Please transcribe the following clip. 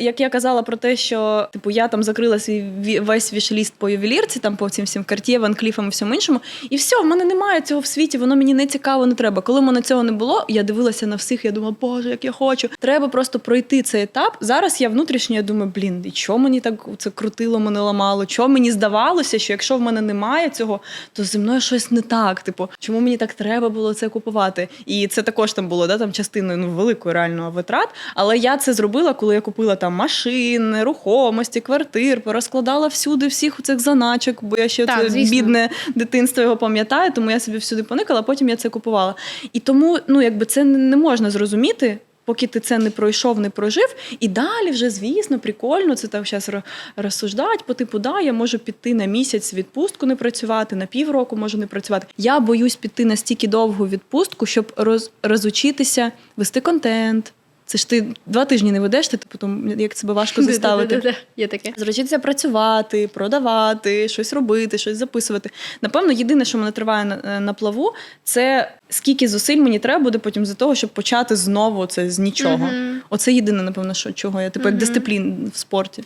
Як я казала про те, що типу я там закрила свій ві- весь вішліст по ювелірці, там по всім Cartier, Van Cleef і всьому іншому, і все, в мене немає цього в світі, воно мені не цікаво, не треба. Коли в мене цього не було, я дивилася на всіх, я думала, боже, як я хочу. Треба просто пройти цей етап. Зараз я внутрішньо я думаю, блін, і чого мені так це крутило, мене ламало? Чого мені здавалося, що якщо в мене немає цього, то зі мною щось не так. Типу, чому мені так треба було це купувати? І це також там було да, там частиною ну, великої реально витрат. Але я це зробила, коли я купила там машин, нерухомості, квартир, порозкладала всюди всіх у цих заначок, бо я ще Так, це звісно. бідне дитинство його пам'ятаю, тому я собі всюди поникала, потім я це купувала. І тому, ну якби це не не можна зрозуміти. Поки ти це не пройшов, не прожив, і далі вже, звісно, прикольно це там зараз розсуждати, по типу, да, я можу піти на місяць відпустку не працювати, на півроку можу не працювати. Я боюсь піти настільки довгу відпустку, щоб роз, розучитися вести контент. Це ж ти два тижні не ведеш, ти типу, там, як себе важко заставити. Є таке. Зручитися працювати, продавати, щось робити, щось записувати. Напевно, єдине, що мене триває на, е, на плаву, це скільки зусиль мені треба буде потім за того, щоб почати знову це з нічого. Оце єдине, напевно, що чого я типу як дисциплін в спорті.